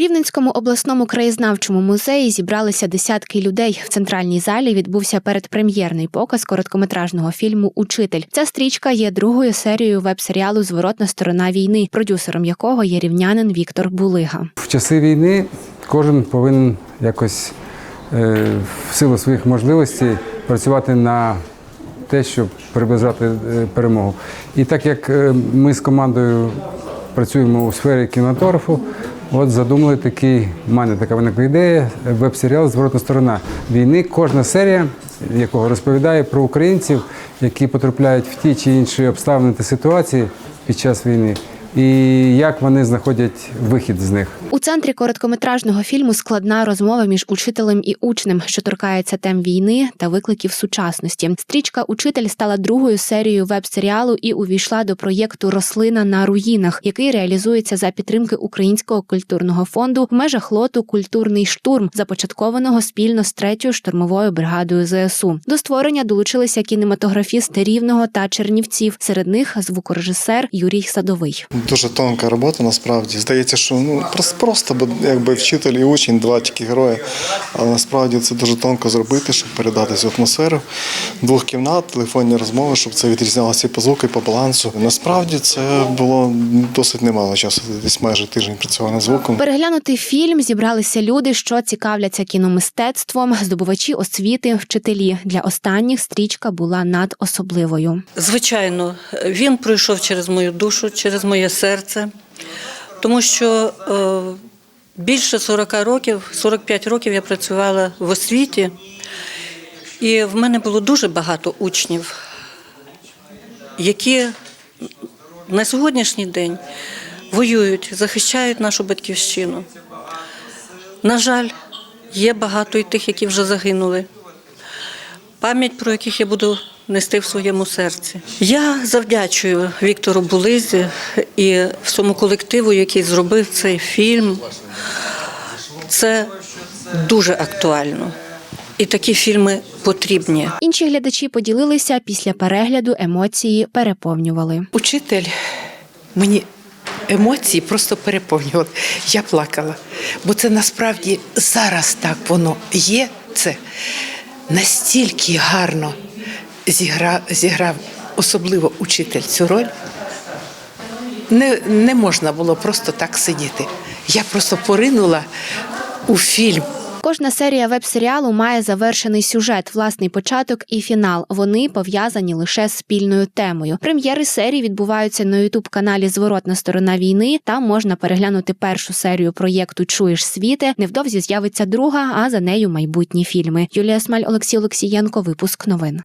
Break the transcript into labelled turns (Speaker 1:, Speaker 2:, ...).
Speaker 1: Рівненському обласному краєзнавчому музеї зібралися десятки людей. В центральній залі відбувся передпрем'єрний показ короткометражного фільму Учитель. Ця стрічка є другою серією веб-серіалу Зворотна сторона війни, продюсером якого є рівнянин Віктор Булига.
Speaker 2: В часи війни кожен повинен якось е, в силу своїх можливостей працювати на те, щоб приближати е, перемогу. І так як е, ми з командою працюємо у сфері кінематографу, от задумали такий, в мене така виникла ідея, веб-серіал Зворотна сторона війни. Кожна серія, якого розповідає про українців, які потрапляють в ті чи інші обставини та ситуації під час війни, і як вони знаходять вихід з них.
Speaker 1: У центрі короткометражного фільму складна розмова між учителем і учнем, що торкається тем війни та викликів сучасності. Стрічка Учитель стала другою серією веб-серіалу і увійшла до проєкту Рослина на руїнах, який реалізується за підтримки Українського культурного фонду в межах лоту Культурний штурм, започаткованого спільно з третьою штурмовою бригадою ЗСУ. До створення долучилися кінематографісти Рівного та Чернівців. Серед них звукорежисер Юрій Садовий.
Speaker 3: Дуже тонка робота насправді. Здається, що ну просто, просто бо якби вчитель і учень, два тільки герої. Але насправді це дуже тонко зробити, щоб передати цю атмосферу двох кімнат, телефонні розмови, щоб це відрізнялося і по звуку, і по балансу. Насправді це було досить немало часу. Десь майже тиждень працював над звуком.
Speaker 1: Переглянути фільм зібралися люди, що цікавляться кіномистецтвом, здобувачі освіти, вчителі. Для останніх стрічка була надособливою.
Speaker 4: Звичайно, він пройшов через мою душу, через моє серце, тому що е, більше 40 років, 45 років я працювала в освіті, і в мене було дуже багато учнів, які на сьогоднішній день воюють, захищають нашу батьківщину. На жаль, є багато і тих, які вже загинули пам'ять про яких я буду нести в своєму серці. Я завдячую Віктору Булизі і всьому колективу, який зробив цей фільм. Це дуже актуально. І такі фільми потрібні.
Speaker 1: Інші глядачі поділилися після перегляду. Емоції переповнювали.
Speaker 5: Учитель мені емоції просто переповнювали. Я плакала. Бо це насправді зараз так воно є. Це настільки гарно зіграв, зіграв особливо учитель цю роль. Не, не можна було просто так сидіти. Я просто поринула у фільм.
Speaker 1: Кожна серія веб-серіалу має завершений сюжет, власний початок і фінал. Вони пов'язані лише з спільною темою. Прем'єри серії відбуваються на ютуб-каналі Зворотна сторона війни. Там можна переглянути першу серію проєкту Чуєш світе. Невдовзі з'явиться друга, а за нею майбутні фільми. Юлія Смаль, Олексій Олексієнко. Випуск новин.